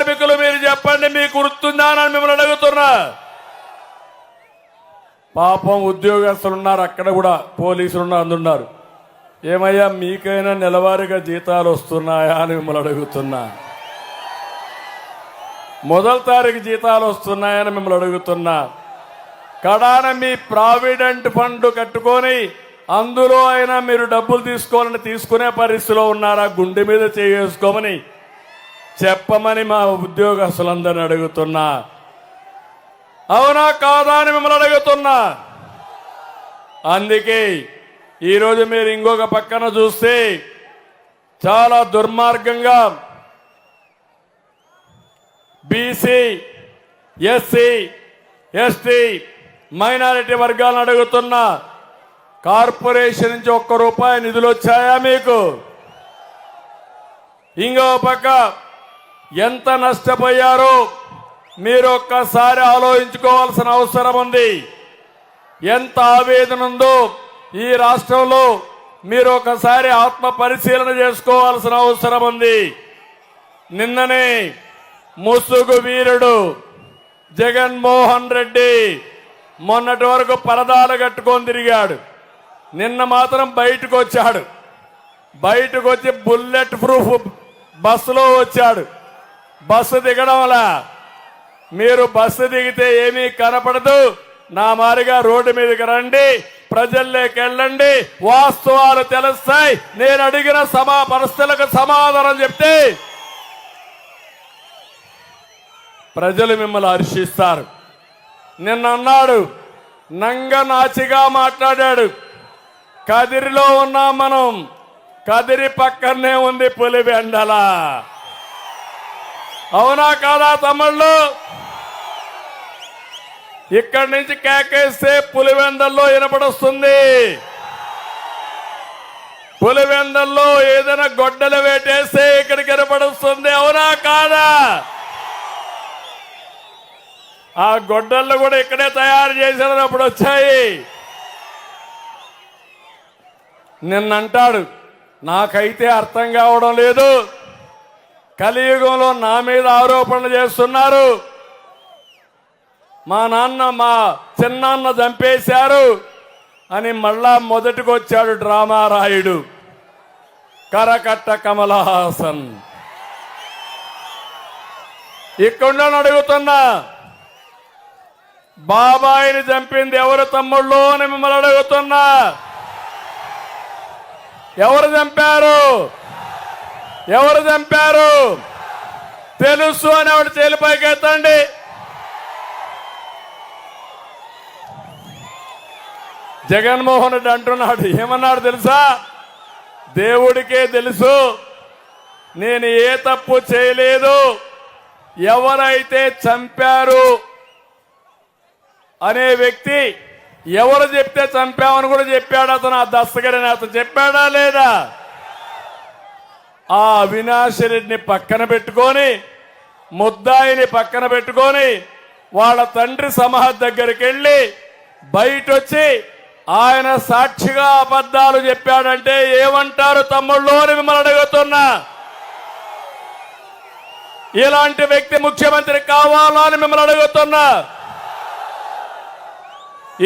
కార్మికులు మీరు చెప్పండి మీకు గుర్తుందా అని మిమ్మల్ని అడుగుతున్నా. పాపం ఉద్యోగస్తులు ఉన్నారు అక్కడ కూడా పోలీసులు ఉన్నారు అందున్నారు ఏమయ్యా మీకైనా నెలవారీగా జీతాలు వస్తున్నాయా అని మిమ్మల్ని అడుగుతున్నా. మొదటి తారీఖు జీతాలు వస్తున్నాయని మిమ్మల్ని అడుగుతున్నా. కడాన మీ ప్రావిడెంట్ ఫండ్ కట్టుకొని అందులో అయినా మీరు డబ్బులు తీసుకోవాలని తీసుకునే పరిస్థితిలో ఉన్నారా? గుండె మీద చేసుకోమని చెప్పమని మా ఉద్యోగస్తులందరిని అడుగుతున్నా. అవునా కాదా అని మిమ్మల్ని అడుగుతున్నా. అందుకే ఈరోజు మీరు ఇంకొక పక్కన చూస్తే చాలా దుర్మార్గంగా బీసీ ఎస్సీ ఎస్టీ మైనారిటీ వర్గాలను అడుగుతున్నా కార్పొరేషన్ నుంచి ఒక్క రూపాయి నిధులు వచ్చాయా మీకు? ఇంకో పక్క ఎంత నష్టపోయారో మీరు ఒక్కసారి ఆలోచించుకోవాల్సిన అవసరం ఉంది. ఎంత ఆవేదన ఉందో ఈ రాష్ట్రంలో మీరు ఒకసారి ఆత్మ పరిశీలన చేసుకోవాల్సిన అవసరం ఉంది. నిన్ననే ముసుగు వీరుడు జగన్మోహన్ రెడ్డి మొన్నటి వరకు పరదాలు కట్టుకొని తిరిగాడు. నిన్న మాత్రం బయటకు వచ్చాడు బయటకు వచ్చి బుల్లెట్ ప్రూఫ్ బస్సులో వచ్చాడు. బస్సు దిగడంలా మీరు బస్సు దిగితే ఏమీ కనపడదు. నా మారిగా రోడ్డు మీదకి రండి ప్రజల్లోకి వెళ్ళండి వాస్తవాలు తెలుస్తాయి. నేను అడిగిన సమా పరిస్థితులకు సమాధానం చెప్తే ప్రజలు మిమ్మల్ని హర్షిస్తారు. నిన్న అన్నాడు నంగ నాచిగా మాట్లాడాడు. కదిరిలో ఉన్నాం మనం కదిరి పక్కనే ఉంది పులివెండల. అవునా కాదా తమ్ముళ్ళు? ఇక్కడి నుంచి కేకేస్తే పులివెందల్లో వినపడొస్తుంది. పులివెందల్లో ఏదైనా గొడ్డలు వేటేస్తే ఇక్కడికి వినపడొస్తుంది. అవునా కాదా? ఆ గొడ్డళ్ళు కూడా ఇక్కడే తయారు చేశారని అప్పుడు వచ్చాయి. నిన్నంటాడు నాకైతే అర్థం కావడం లేదు. కలియుగంలో నా మీద ఆరోపణలు చేస్తున్నారు. మా నాన్న మా చిన్నాన్న చంపేశారు అని మళ్ళా మొదటికొచ్చాడు డ్రామా రాయుడు. కరకట్ట కమలహాసన్. ఇక్కడ అడుగుతున్నా బాబాయిని చంపింది ఎవరు తమ్ముళ్ళు అని మిమ్మల్ని అడుగుతున్నా. ఎవరు చంపారు? ఎవరు చంపారు? తెలుసు అని ఆవిడ చేలిపైకి ఎత్తండి. జగన్మోహన్ రెడ్డి అంటున్నాడు ఏమన్నాడు తెలుసా? దేవుడికే తెలుసు నేను ఏ తప్పు చేయలేదు ఎవరైతే చంపారు అనే వ్యక్తి ఎవరు చెప్తే చంపామని కూడా చెప్పాడు అతను ఆ దస్తగిరిని అతను చెప్పాడా లేదా? ఆ అవినాశరెడ్డిని పక్కన పెట్టుకొని ముద్దాయిని పక్కన పెట్టుకొని వాళ్ళ తండ్రి సమాహ దగ్గరికి వెళ్ళి బయట వచ్చి ఆయన సాక్షిగా అబద్ధాలు చెప్పాడంటే ఏమంటారు తమ్ముళ్ళు అని మిమ్మల్ని అడుగుతున్నా. ఇలాంటి వ్యక్తి ముఖ్యమంత్రి కావాలా అని మిమ్మల్ని అడుగుతున్నా.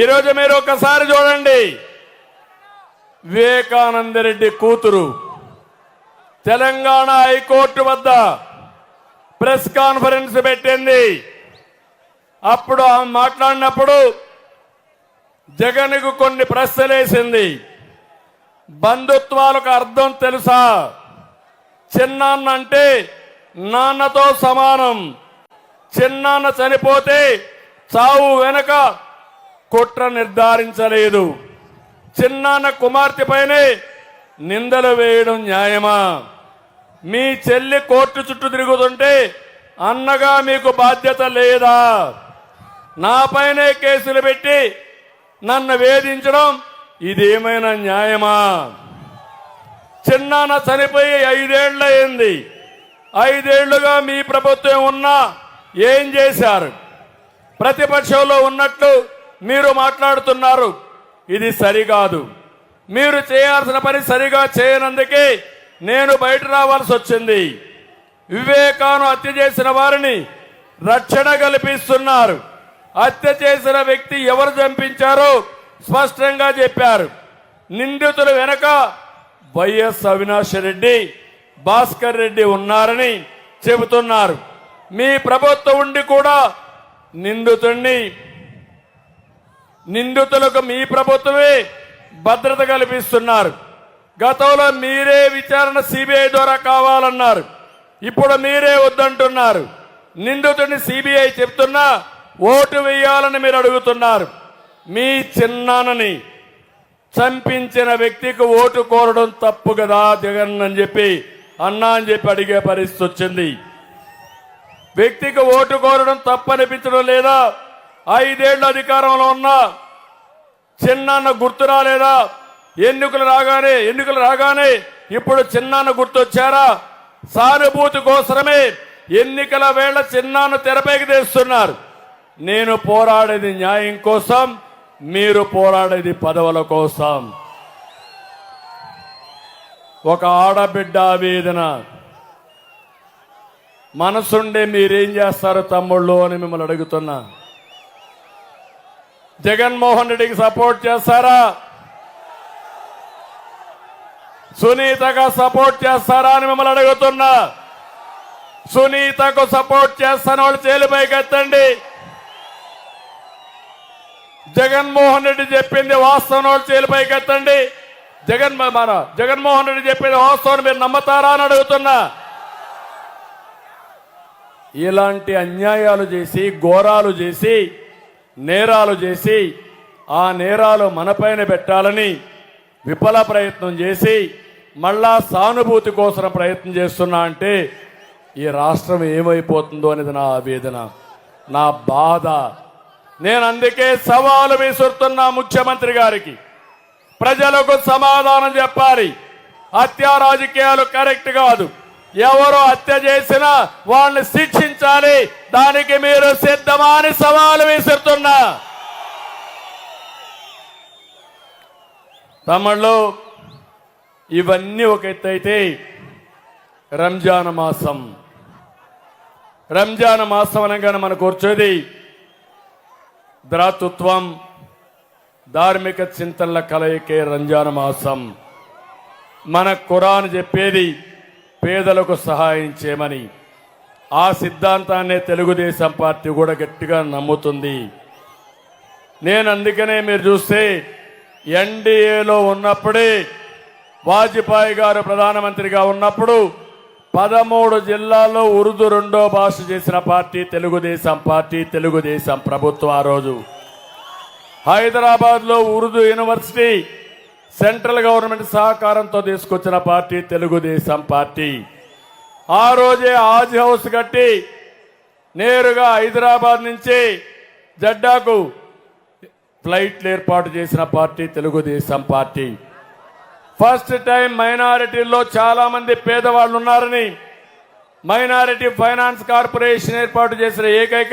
ఈరోజు మీరు ఒకసారి చూడండి. వివేకానంద రెడ్డి కూతురు. తెలంగాణ హైకోర్టు వద్ద ప్రెస్ కాన్ఫరెన్స్ పెట్టింది. అప్పుడు ఆమె మాట్లాడినప్పుడు జగన్కు కొన్ని ప్రశ్నలేసింది. బంధుత్వాలకు అర్థం తెలుసా? చిన్నాన్న అంటే నాన్నతో సమానం. చిన్నాన్న చనిపోతే చావు వెనక కుట్ర నిర్ధారించలేదు. చిన్నాన్న కుమార్తె పైనే నిందలు వేయడం న్యాయమా? మీ చెల్లి కోర్టు చుట్టూ తిరుగుతుంటే అన్నగా మీకు బాధ్యత లేదా? నాపైనే కేసులు పెట్టి నన్ను వేధించడం ఇదేమైనా న్యాయమా? చిన్నాన చనిపోయి ఐదేళ్ళయింది. ఐదేళ్ళుగా మీ ప్రభుత్వం ఉన్నా ఏం చేశారు? ప్రతిపక్షంలో ఉన్నట్లు మీరు మాట్లాడుతున్నారు. ఇది సరికాదు. మీరు చేయాల్సిన పని సరిగా చేయనందుకే నేను బయట రావాల్సి వచ్చింది. వివేకాను హత్య చేసిన వారిని రక్షణ కల్పిస్తున్నారు. హత్య చేసిన వ్యక్తి ఎవరు చంపించారో స్పష్టంగా చెప్పారు. నిందితుల వెనక వైఎస్ అవినాష్ రెడ్డి భాస్కర్ రెడ్డి ఉన్నారని చెబుతున్నారు. మీ ప్రభుత్వం ఉండి కూడా నిందితుడిని నిందితులకు మీ ప్రభుత్వమే భద్రత కల్పిస్తున్నారు. గతంలో మీరే విచారణ సిబిఐ ద్వారా కావాలన్నారు. ఇప్పుడు మీరే వద్దంటున్నారు. నిందితుడిని సిబిఐ చెప్తున్నా ఓటు వేయాలని మీరు అడుగుతున్నారు. మీ చిన్నానని చంపించిన వ్యక్తికి ఓటు కోరడం తప్పు కదా జగన్ అని చెప్పి అన్నా అని చెప్పి అడిగే పరిస్థితి వచ్చింది. వ్యక్తికి ఓటు కోరడం తప్పనిపించడం లేదా? ఐదేళ్ళు అధికారంలో ఉన్నా చిన్నాన్న గుర్తు రాలేదా? ఎన్నికలు రాగానే ఎన్నికలు రాగానే ఇప్పుడు చిన్నాన్న గుర్తొచ్చారా? సానుభూతి కోసమే ఎన్నికల వేళ చిన్నాన్న తెరపైకి తెస్తున్నారు. నేను పోరాడేది న్యాయం కోసం మీరు పోరాడేది పదవుల కోసం. ఒక ఆడబిడ్డ ఆవేదన మనసుండే మీరేం చేస్తారు తమ్ముళ్ళు అని మిమ్మల్ని అడుగుతున్నా. జగన్మోహన్ రెడ్డికి సపోర్ట్ చేస్తారా? సునీతగా సపోర్ట్ చేస్తారా అని మిమ్మల్ని అడుగుతున్నా. సునీతకు సపోర్ట్ చేస్తాను వాళ్ళు చేలిపైకి ఎత్తండి జగన్మోహన్ రెడ్డి చెప్పింది వాస్తవం వాళ్ళు చేలిపైకి ఎత్తండి జగన్ మన జగన్మోహన్ రెడ్డి చెప్పింది వాస్తవం మీరు నమ్మతారా అని అడుగుతున్నా. ఇలాంటి అన్యాయాలు చేసి ఘోరాలు చేసి నేరాలు చేసి ఆ నేరాలు మనపైన పెట్టాలని విఫల ప్రయత్నం చేసి మళ్ళా సానుభూతి కోసం ప్రయత్నం చేస్తున్నా అంటే ఈ రాష్ట్రం ఏమైపోతుందో అనేది నా ఆవేదన నా బాధ. నేను అందుకే సవాలు విసురుతున్నా ముఖ్యమంత్రి గారికి. ప్రజలకు సమాధానం చెప్పాలి. హత్యా రాజకీయాలు కరెక్ట్ కాదు. ఎవరు హత్య చేసినా వాళ్ళని శిక్షించాలి. దానికి మీరు సిద్ధమా అని సవాలు విసురుతున్నా. తమ్ముళ్ళు ఇవన్నీ ఒక ఎత్తు అయితే రంజాన్ మాసం. రంజాన్ మాసం అనగానే మనకు వచ్చేది ద్రాతృత్వం ధార్మిక చింతనల కలయికే రంజాన్ మాసం. మన ఖురాన్ చెప్పేది పేదలకు సహాయం చేయమని. ఆ సిద్ధాంతాన్నే తెలుగుదేశం పార్టీ కూడా గట్టిగా నమ్ముతుంది. నేను అందుకనే మీరు చూస్తే ఎన్డీఏలో ఉన్నప్పుడే వాజ్పేయి గారు ప్రధానమంత్రిగా ఉన్నప్పుడు పదమూడు జిల్లాల్లో ఉర్దూ రెండో భాష చేసిన పార్టీ తెలుగుదేశం పార్టీ తెలుగుదేశం ప్రభుత్వం ఆ రోజు. హైదరాబాద్లో ఉర్దూ యూనివర్సిటీ సెంట్రల్ గవర్నమెంట్ సహకారంతో తీసుకొచ్చిన పార్టీ తెలుగుదేశం పార్టీ. ఆ రోజే ఆజ్ హౌస్ కట్టి నేరుగా హైదరాబాద్ నుంచి జడ్డాకు ఫ్లైట్లు ఏర్పాటు చేసిన party Telugu Desam party. First time మైనారిటీల్లో చాలా మంది పేదవాళ్ళు ఉన్నారని మైనారిటీ ఫైనాన్స్ కార్పొరేషన్ ఏర్పాటు చేసిన ఏకైక